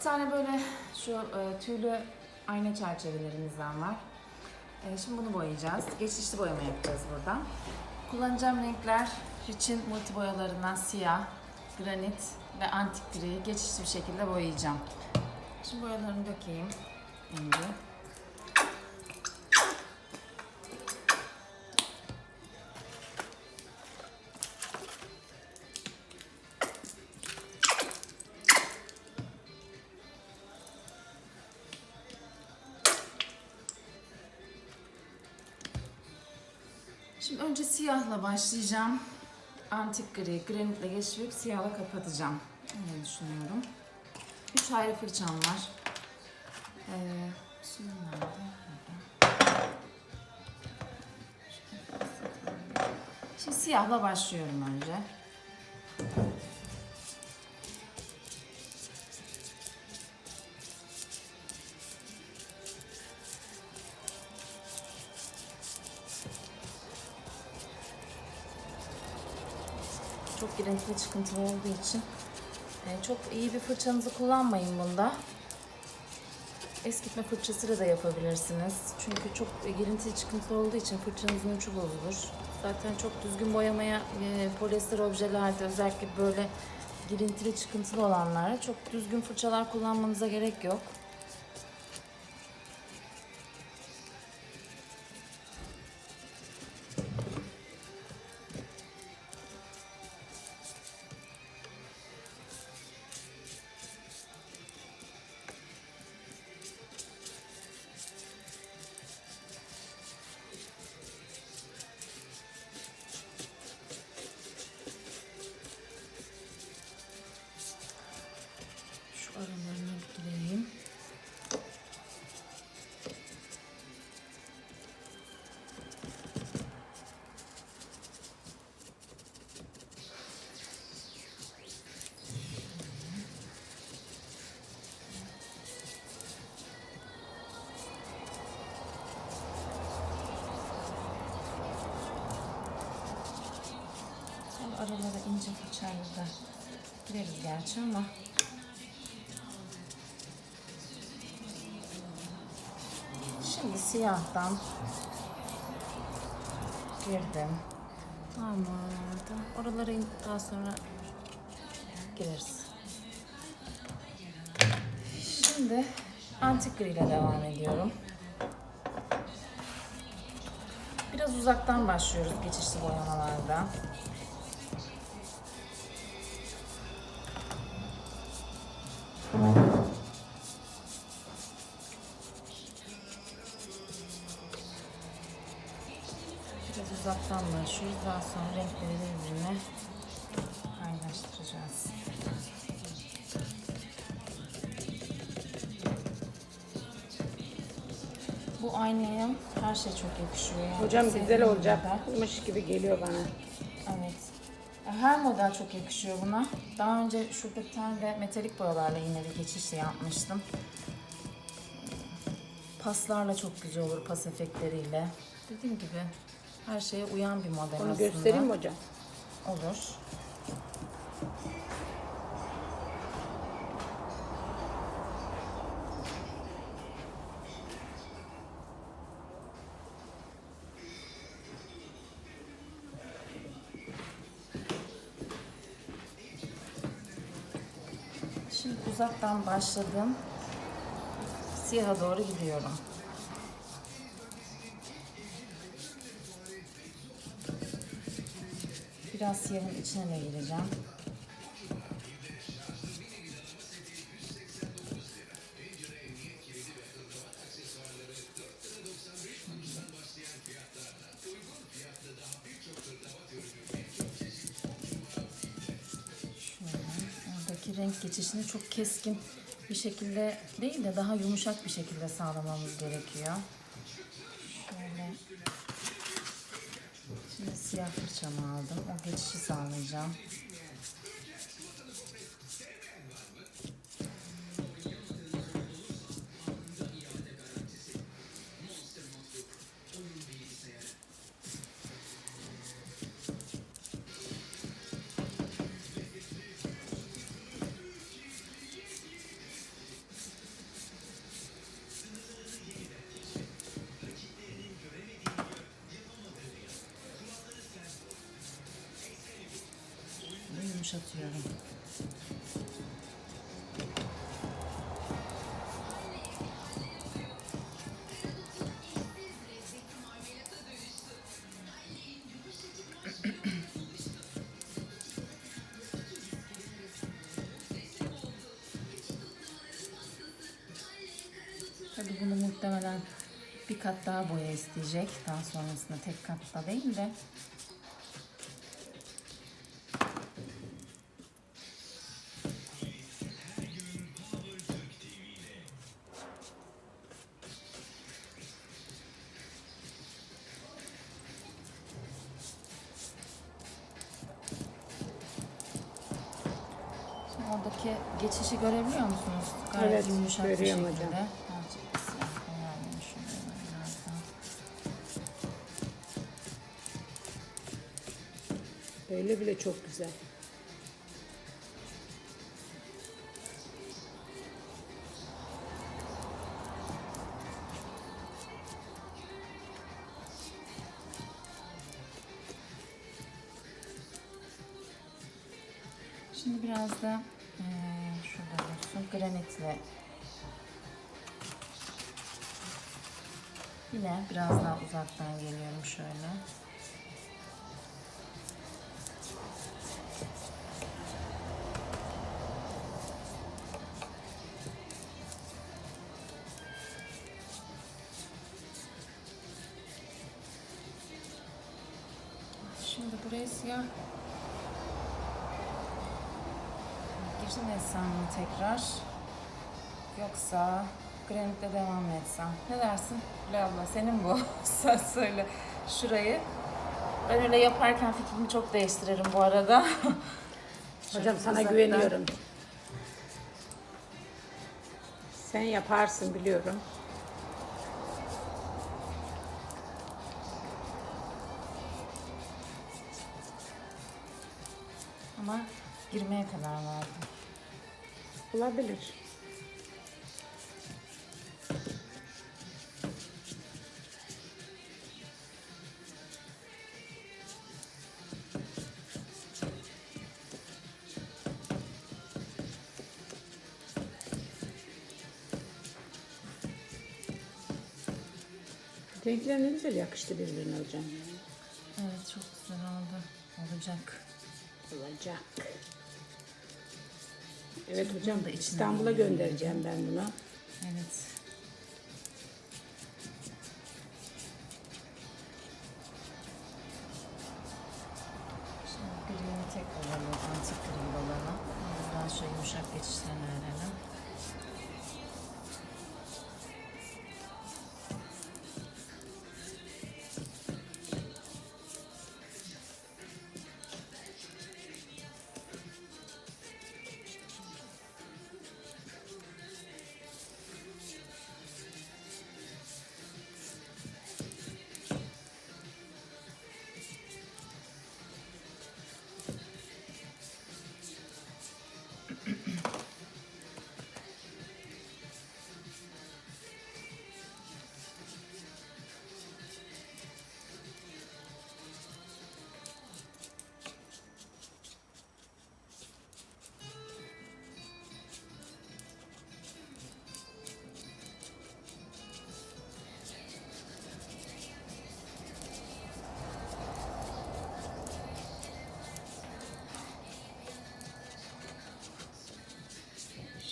Bir tane böyle şu e, tüylü ayna çerçevelerimizden var. E, şimdi bunu boyayacağız. Geçişli boyama yapacağız burada. Kullanacağım renkler için multi boyalarından siyah, granit ve antik gri geçişli bir şekilde boyayacağım. Şimdi boyalarımı dökeyim. Önce. Şimdi önce siyahla başlayacağım. Antik gri, granitle geçirip siyahla kapatacağım. Öyle düşünüyorum. Üç ayrı fırçam var. Ee, suyum nerede? Şimdi siyahla başlıyorum önce. Girintili çıkıntılı olduğu için e, çok iyi bir fırçanızı kullanmayın bunda. Eskitme fırçasıyla da yapabilirsiniz. Çünkü çok girintili çıkıntılı olduğu için fırçanızın ucu bozulur. Zaten çok düzgün boyamaya e, polyester objelerde özellikle böyle girintili çıkıntılı olanlara çok düzgün fırçalar kullanmanıza gerek yok. İnce fırçayla da gireriz gerçi ama Şimdi siyahtan girdim. Damadı. Oralara in- daha sonra gireriz. Şimdi antik gri ile devam ediyorum. Biraz uzaktan başlıyoruz geçişli boyamalarda. Biraz uzaktan başlıyoruz. Daha sonra renkleri birbirine kaynaştıracağız. Bu aynaya her şey çok yakışıyor. Yani Hocam Sevdiğim güzel olacakmış gibi geliyor bana. Evet. Her model çok yakışıyor buna. Daha önce şurada bir tane de metalik boyalarla yine bir geçiş yapmıştım. Paslarla çok güzel olur, pas efektleriyle. Dediğim gibi her şeye uyan bir model Onu aslında. göstereyim mi hocam? Olur. Uzaktan başladım. Siyaha doğru gidiyorum. Biraz siyahın içine de gireceğim. Geçişini çok keskin bir şekilde değil de daha yumuşak bir şekilde sağlamamız gerekiyor. Şöyle Şimdi siyah fırçamı aldım. O geçişi sağlayacağım. Yumuşatıyorum. Tabii bunu muhtemelen bir kat daha boya isteyecek. Daha sonrasında tek katta değil de. Evet, yumuşak bir görüyorum şekilde. hocam. Biraz daha. Böyle bile çok güzel. Şimdi biraz da şurada dursun granitle yine biraz daha uzaktan geliyorum şöyle. Girsin etsem mi tekrar? Yoksa granitle devam mı etsem? Ne dersin? Gül abla senin bu. Sen söyle şurayı. Ben öyle yaparken fikrimi çok değiştiririm bu arada. Hocam sana uzaktan. güveniyorum. Sen yaparsın biliyorum. Ama girmeye karar verdim. Olabilir. Renkler ne güzel yakıştı birbirine hocam. Evet çok güzel oldu. Olacak. Olacak. Evet hocam İstanbul'a göndereceğim ben bunu. Evet.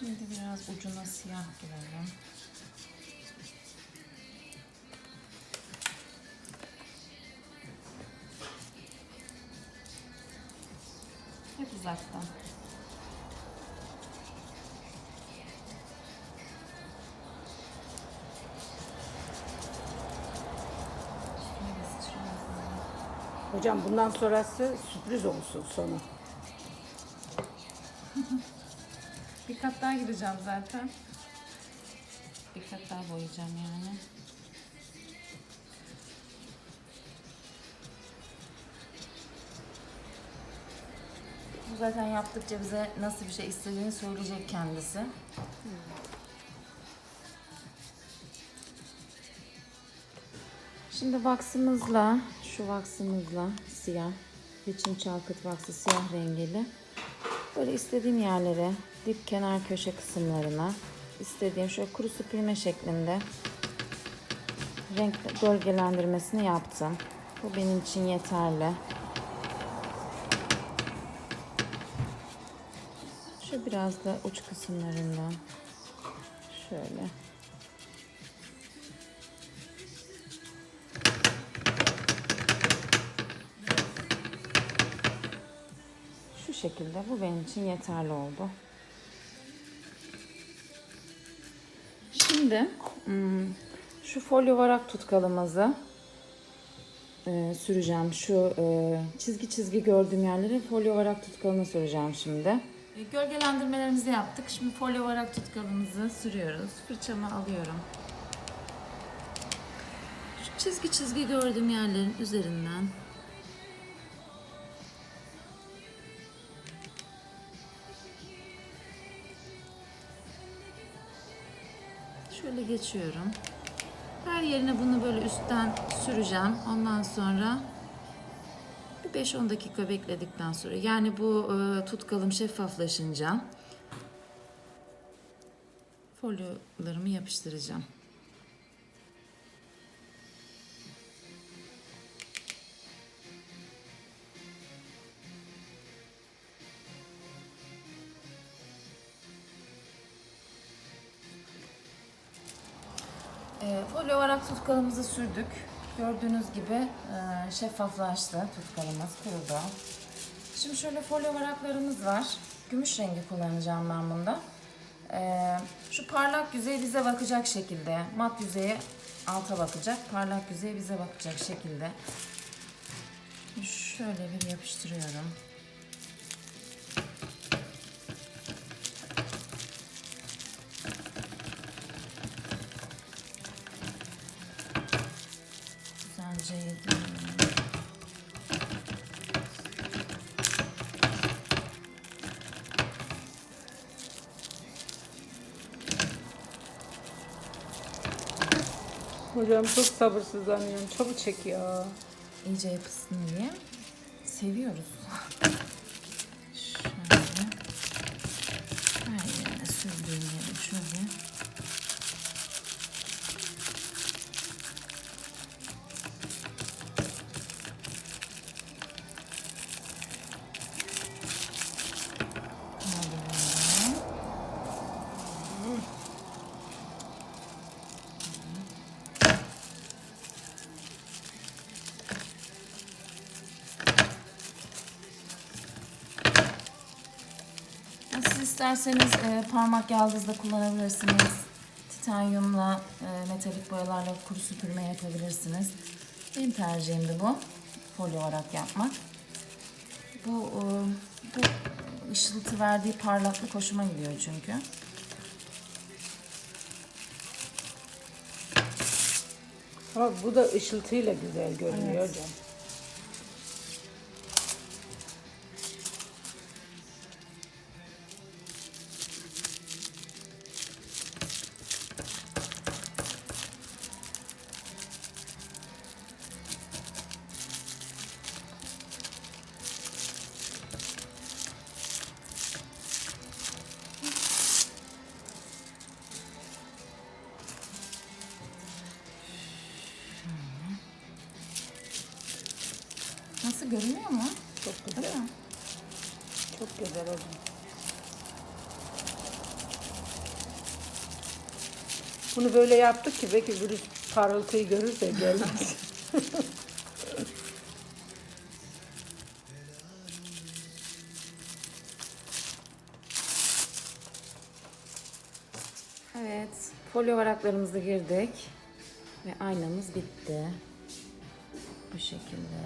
Şimdi biraz ucuna siyah girelim. Hep uzaktan. Hocam bundan sonrası sürpriz olsun sonu. Bir kat daha gideceğim zaten. Bir kat daha boyayacağım yani. Bu zaten yaptıkça bize nasıl bir şey istediğini söyleyecek kendisi. Şimdi vaksımızla, şu vaksımızla siyah, Rich'in Çalkıt vaksı siyah rengeli Böyle istediğim yerlere, dip kenar köşe kısımlarına, istediğim şöyle kuru süpürme şeklinde renk gölgelendirmesini yaptım. Bu benim için yeterli. Şu biraz da uç kısımlarından şöyle. Şekilde bu benim için yeterli oldu. Şimdi hmm, şu folyo varak tutkalımızı e, süreceğim. Şu e, çizgi çizgi gördüğüm yerlere folyo varak tutkalını süreceğim şimdi. E, Gölgelendirmelerimizi yaptık. Şimdi folyo varak tutkalımızı sürüyoruz. Fırçamı alıyorum. Şu çizgi çizgi gördüğüm yerlerin üzerinden Şöyle geçiyorum. Her yerine bunu böyle üstten süreceğim. Ondan sonra bir 5-10 dakika bekledikten sonra yani bu e, tutkalım şeffaflaşınca folyolarımı yapıştıracağım. Folyo olarak tutkalımızı sürdük. Gördüğünüz gibi e, şeffaflaştı tutkalımız, kurudu. Şimdi şöyle folyo varaklarımız var. Gümüş rengi kullanacağım ben bunda. E, şu parlak yüzey bize bakacak şekilde, mat yüzeyi alta bakacak, parlak yüzey bize bakacak şekilde. Şöyle bir yapıştırıyorum. Yediriyorum. Hocam çok sabırsızlanıyorum. Çabuk çek ya. iyice yapısın diye seviyoruz. Şöyle her yerine şöyle isterseniz e, parmak yaldızla kullanabilirsiniz. Titanyumla, e, metalik boyalarla kuru süpürme yapabilirsiniz. Benim tercihim de bu. Folyo olarak yapmak. Bu, e, bu ışıltı verdiği parlaklık hoşuma gidiyor çünkü. Ama bu da ışıltıyla güzel görünüyor Evet. hocam. Görünüyor mu? Çok Değil güzel. mi? Çok güzel hocam. Bunu böyle yaptık ki belki virüs parıltıyı görürse gelmez. Evet, folyo varaklarımızı girdik ve aynamız bitti. Bu şekilde.